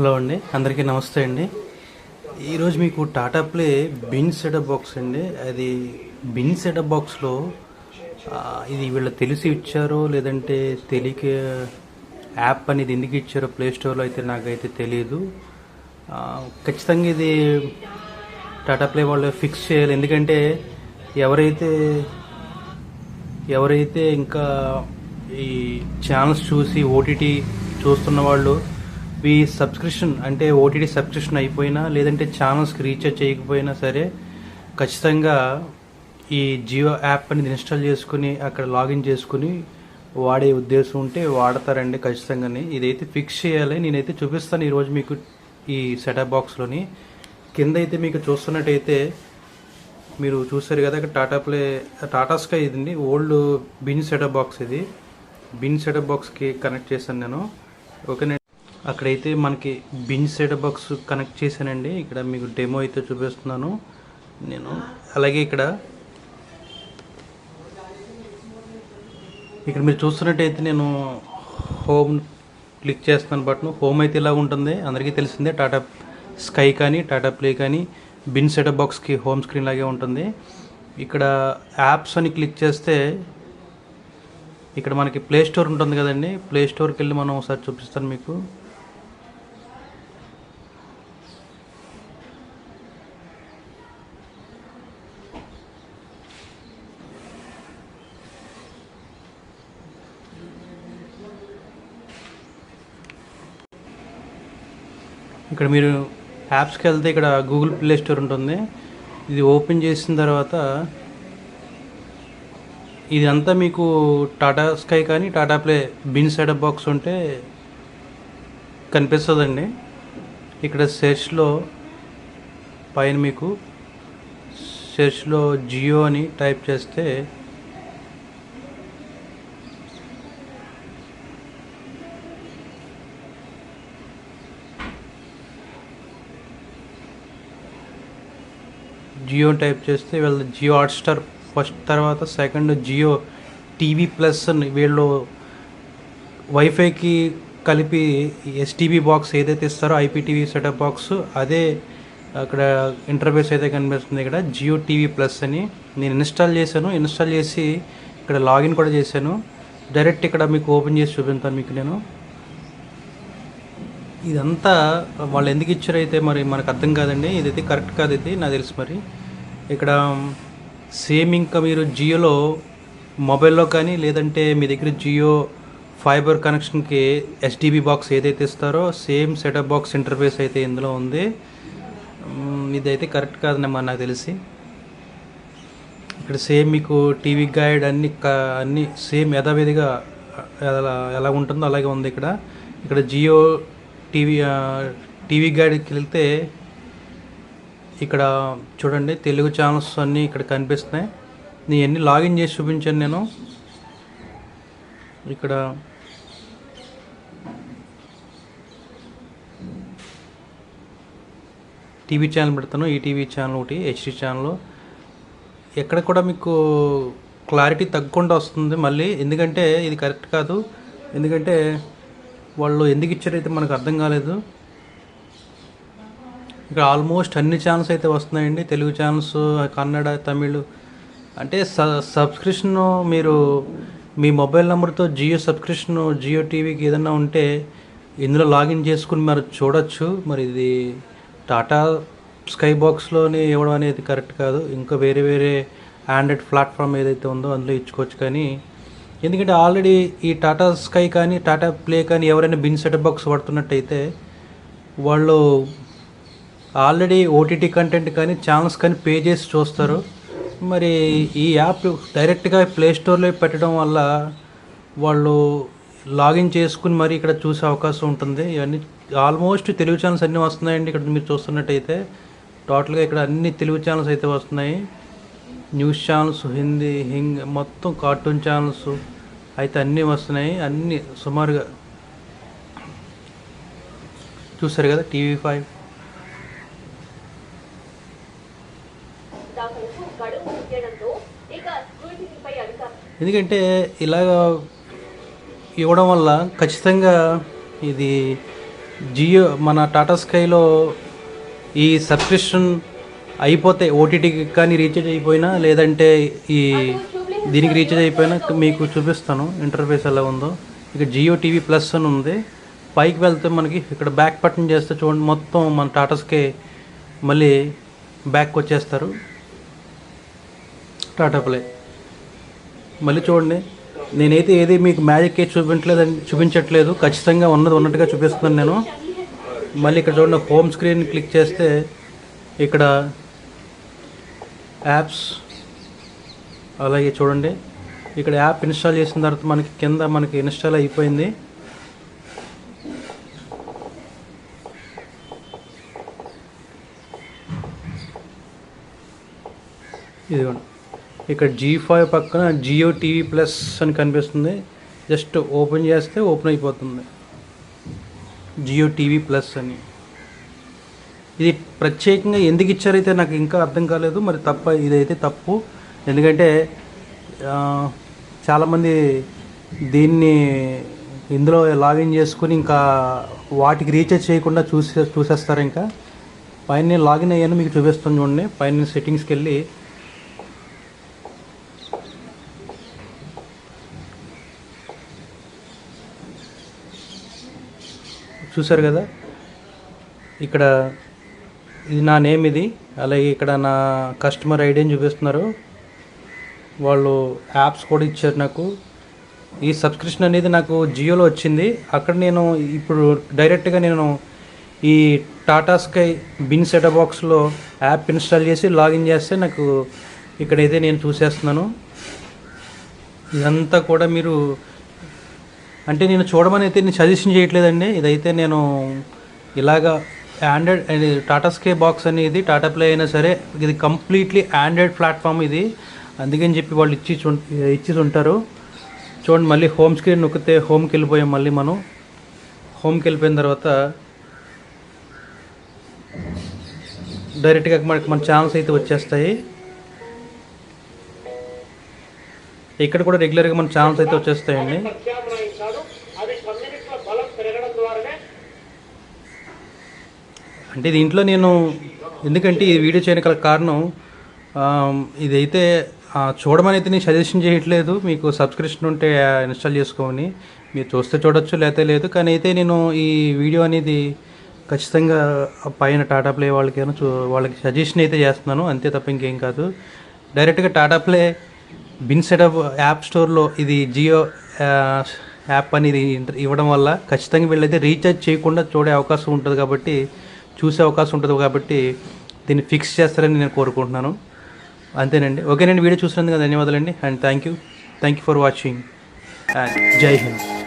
Hello అండి. అందరికీ నమస్తే అండి. ఈరోజు మీకు Tata Play bin setup box అండి. అది బిన్ సెటప్ బాక్స్లో ఇది వీళ్ళు తెలిసి ఇచ్చారో లేదంటే తెలియక యాప్ అనేది ఎందుకు ఇచ్చారో ప్లే స్టోర్లో అయితే నాకైతే తెలియదు ఖచ్చితంగా ఇది టాటా ప్లే వాళ్ళు ఫిక్స్ చేయాలి. ఎందుకంటే ఎవరైతే ఎవరైతే ఇంకా ఈ ఛానల్స్ చూసి ఓటీటీ చూస్తున్న వాళ్ళు మీ సబ్స్క్రిప్షన్ అంటే ఓటీటీ సబ్స్క్రిప్షన్ అయిపోయినా లేదంటే ఛానల్స్కి రీఛార్జ్ చేయకపోయినా సరే ఖచ్చితంగా ఈ జియో యాప్ అనేది ఇన్స్టాల్ చేసుకుని అక్కడ లాగిన్ చేసుకుని వాడే ఉద్దేశం ఉంటే వాడతారండి ఖచ్చితంగానే. ఇదైతే ఫిక్స్ చేయాలి. నేనైతే చూపిస్తాను ఈరోజు మీకు ఈ సెటప్ బాక్స్లోని కింద అయితే మీకు చూస్తున్నట్టయితే మీరు చూసారు కదా ఇక్కడ టాటా ప్లే టాటా స్కై ఇది ఓల్డ్ బిన్ సెటప్ బాక్స్ ఇది బిన్ సెటప్ బాక్స్కి కనెక్ట్ చేశాను నేను. ఓకే అక్కడైతే మనకి బిన్ సెటప్ బాక్స్ కనెక్ట్ చేశానండి. ఇక్కడ మీకు డెమో అయితే చూపిస్తున్నాను. నేను అలాగే ఇక్కడ ఇక్కడ మీరు చూస్తున్నట్టయితే నేను హోమ్ క్లిక్ చేస్తున్నాను బటన్. హోమ్ అయితే ఇలా ఉంటుంది. అందరికీ తెలిసిందే టాటా స్కై కానీ టాటా ప్లే కానీ బిన్ సెటప్ బాక్స్కి హోమ్ స్క్రీన్ లాగే ఉంటుంది. ఇక్కడ యాప్స్ అని క్లిక్ చేస్తే ఇక్కడ మనకి ప్లే స్టోర్ ఉంటుంది కదండి. ప్లే స్టోర్కి వెళ్ళి మనం ఒకసారి చూపిస్తాను మీకు. ఇక్కడ మీరు యాప్స్కి వెళ్తే ఇక్కడ గూగుల్ ప్లే స్టోర్ ఉంటుంది. ఇది ఓపెన్ చేసిన తర్వాత ఇదంతా మీకు టాటా స్కై కానీ Tata Play bin setup box ఉంటే కనిపిస్తుందండి. ఇక్కడ సెర్చ్లో పైన మీకు సెర్చ్లో జియో అని టైప్ చేస్తే జియో టైప్ చేస్తే వీళ్ళ జియో హాట్స్టార్ ఫస్ట్ తర్వాత సెకండ్ జియో టీవీ ప్లస్ అని వీళ్ళు వైఫైకి కలిపి ఎస్టీబీ బాక్స్ ఏదైతే ఇస్తారో ఐపీటీవీ సెటప్ బాక్స్ అదే అక్కడ ఇంటర్ఫేస్ అయితే కనిపిస్తుంది ఇక్కడ జియో టీవీ ప్లస్ అని. నేను ఇన్స్టాల్ చేశాను ఇన్స్టాల్ చేసి ఇక్కడ లాగిన్ కూడా చేశాను. డైరెక్ట్ ఇక్కడ మీకు ఓపెన్ చేసి చూపిస్తాను మీకు నేను. ఇదంతా వాళ్ళు ఎందుకు ఇచ్చారో అయితే మరి మనకు అర్థం కాదండి. ఇదైతే కరెక్ట్ కాదు ఇది నాకు తెలుసు మరి. ఇక్కడ సేమ్ ఇంకా మీరు జియోలో మొబైల్లో కానీ లేదంటే మీ దగ్గర జియో ఫైబర్ కనెక్షన్కి ఎస్డిబి బాక్స్ ఏదైతే ఇస్తారో సేమ్ సెటప్ బాక్స్ ఇంటర్ఫేస్ అయితే ఇందులో ఉంది. ఇదైతే కరెక్ట్ కాదనమ్మా మరి నాకు తెలిసి. ఇక్కడ సేమ్ మీకు టీవీ గైడ్ అన్ని క- అన్ని సేమ్ యథావిధిగా ఎలా ఎలా ఉంటుందో అలాగే ఉంది ఇక్కడ. ఇక్కడ జియో టీవీ టీవీ గైడ్కి వెళ్తే ఇక్కడ చూడండి తెలుగు ఛానల్స్ అన్నీ ఇక్కడ కనిపిస్తున్నాయి. నేను ఎన్ని లాగిన్ చేసి చూపించాను నేను. ఇక్కడ టీవీ ఛానల్ పెడతాను. ఈ టీవీ ఛానల్ ఒకటి హెచ్డి ఛానల్. ఎక్కడ కూడా మీకు క్లారిటీ తగ్గకుండా వస్తుంది మళ్ళీ. ఎందుకంటే ఇది కరెక్ట్ కాదు. ఎందుకంటే వాళ్ళు ఎందుకు ఇచ్చారైతే మనకు అర్థం కాలేదు. ఇక్కడ ఆల్మోస్ట్ అన్ని ఛానల్స్ అయితే వస్తున్నాయండి. తెలుగు ఛానల్స్ కన్నడ తమిళ్. అంటే స సబ్స్క్రిప్షన్ మీరు మీ మొబైల్ నెంబర్తో జియో సబ్స్క్రిప్షన్ జియో టీవీకి ఏదైనా ఉంటే ఇందులో లాగిన్ చేసుకుని మరి చూడొచ్చు. మరి ఇది టాటా స్కై బాక్స్లోనే ఇవ్వడం అనేది కరెక్ట్ కాదు. ఇంకా వేరే వేరే ఆండ్రాయిడ్ ప్లాట్ఫామ్ ఏదైతే ఉందో అందులో ఇచ్చుకోవచ్చు. కానీ ఎందుకంటే ఆల్రెడీ ఈ టాటా స్కై కానీ టాటా ప్లే కానీ ఎవరైనా బిన్ సెటప్ బాక్స్ పడుతున్నట్టయితే వాళ్ళు ఆల్రెడీ ఓటీటీ కంటెంట్ కానీ ఛానల్స్ కానీ పే చేసి చూస్తారు. మరి ఈ యాప్ డైరెక్ట్గా ప్లే స్టోర్లో పెట్టడం వల్ల వాళ్ళు లాగిన్ చేసుకుని మరి ఇక్కడ చూసే అవకాశం ఉంటుంది. ఇవన్నీ ఆల్మోస్ట్ తెలుగు ఛానల్స్ అన్నీ వస్తున్నాయండి. ఇక్కడ మీరు చూస్తున్నట్టయితే టోటల్గా ఇక్కడ అన్ని తెలుగు ఛానల్స్ అయితే వస్తున్నాయి. న్యూస్ ఛానల్స్ హిందీ హింగ్ మొత్తం కార్టూన్ ఛానల్స్ అయితే అన్నీ వస్తున్నాయి. అన్నీ సుమారుగా చూసారు కదా టీవీ ఫైవ్. ఎందుకంటే ఇలాగ ఇవ్వడం వల్ల ఖచ్చితంగా ఇది జియో మన టాటా స్కైలో ఈ సబ్స్క్రిప్షన్ అయిపోతాయి ఓటీటీకి కానీ రీఛార్జ్ అయిపోయినా లేదంటే ఈ దీనికి రీఛార్జ్ అయిపోయినా మీకు చూపిస్తాను ఇంటర్ఫేస్ ఎలా ఉందో. ఇక జియో టీవీ ప్లస్ అని ఉంది. పైకి వెళ్తే మనకి ఇక్కడ బ్యాక్ బటన్ చేస్తే చూడండి మొత్తం మన టాటాస్కే మళ్ళీ బ్యాక్ వచ్చేస్తారు. టాటా ప్లే. మళ్ళీ చూడండి నేనైతే ఏది మీకు మ్యాజిక్ కేక్ చూపించలేదని చూపించట్లేదు. ఖచ్చితంగా ఉన్నది ఉన్నట్టుగా చూపిస్తున్నాను నేను. మళ్ళీ ఇక్కడ చూడండి హోమ్ స్క్రీన్ క్లిక్ చేస్తే ఇక్కడ యాప్స్ అలాగే చూడండి. ఇక్కడ యాప్ ఇన్స్టాల్ చేసిన తర్వాత మనకి కింద మనకి ఇన్స్టాల్ అయిపోయింది. ఇదిగోండి. ఇక్కడ జీ ఫైవ్ పక్కన జియో టీవీ ప్లస్ అని కనిపిస్తుంది. జస్ట్ ఓపెన్ చేస్తే ఓపెన్ అయిపోతుంది. జియో టీవీ ప్లస్ అని. ఇది ప్రత్యేకంగా ఎందుకు ఇచ్చారైతే నాకు ఇంకా అర్థం కాలేదు మరి తప్ప ఇదైతే తప్పు. ఎందుకంటే చాలామంది దీన్ని ఇందులో లాగిన్ చేసుకుని ఇంకా వాటికి రీఛార్జ్ చేయకుండా చూసే చూసేస్తారు ఇంకా. పైన నేను లాగిన్ అయ్యాను మీకు చూపిస్తాను చూడండి. పైన సెట్టింగ్స్కి వెళ్ళి చూసారు కదా? ఇక్కడ ఇది నా నేమ్ ఇది. అలాగే ఇక్కడ నా కస్టమర్ ఐడిని చూపిస్తున్నారు. వాళ్ళు యాప్స్ కూడా ఇచ్చారు నాకు. ఈ సబ్స్క్రిప్షన్ అనేది నాకు జియోలో వచ్చింది. అక్కడ నేను ఇప్పుడు డైరెక్ట్గా నేను ఈ టాటా స్కై బిన్ సెటప్ బాక్స్లో యాప్ ఇన్స్టాల్ చేసి లాగిన్ చేస్తే నాకు ఇక్కడైతే నేను చూసేస్తున్నాను. ఇదంతా కూడా మీరు అంటే నేను చూడమని అయితే నేను సజెషన్ చేయట్లేదండి. ఇదైతే నేను ఇలాగా ఆండ్రాయిడ్ అది టాటా స్కే బాక్స్ అనేది టాటా ప్లే అయినా సరే ఇది కంప్లీట్లీ ఆండ్రాయిడ్ ప్లాట్ఫామ్ ఇది. అందుకని చెప్పి వాళ్ళు ఇచ్చి ఇచ్చి ఉంటారు. చూడండి మళ్ళీ హోమ్ స్క్రీన్ నొక్కితే హోమ్కి వెళ్ళిపోయాం మళ్ళీ మనం. హోమ్కి వెళ్ళిపోయిన తర్వాత డైరెక్ట్గా మనకి మన ఛానల్స్ అయితే వచ్చేస్తాయి. ఇక్కడ కూడా రెగ్యులర్గా మన ఛానల్స్ అయితే వచ్చేస్తాయండి. అంటే దీంట్లో నేను ఎందుకంటే ఈ వీడియో చేయడానికి గల కారణం ఇదైతే చూడమని అయితే నేను సజెషన్ చేయట్లేదు. మీకు సబ్స్క్రిప్షన్ ఉంటే ఇన్స్టాల్ చేసుకోమని. మీరు చూస్తే చూడొచ్చు లేకపోతే లేదు. కానీ అయితే నేను ఈ వీడియో అనేది ఖచ్చితంగా పైన టాటా ప్లే వాళ్ళకైనా చూ వాళ్ళకి సజెషన్ అయితే చేస్తున్నాను. అంతే తప్ప ఇంకేం కాదు. డైరెక్ట్గా Tata Play bin setup app స్టోర్లో ఇది జియో యాప్ అనేది ఇవ్వడం వల్ల ఖచ్చితంగా వీళ్ళైతే రీఛార్జ్ చేయకుండా చూడే అవకాశం ఉంటుంది కాబట్టి చూసే అవకాశం ఉంటుంది కాబట్టి దీన్ని ఫిక్స్ చేస్తారని నేను కోరుకుంటున్నాను. అంతేనండి. ఓకేనండి వీడియో చూసినందుకు ధన్యవాదాలండి. And thank you thank you for watching and Jai Hind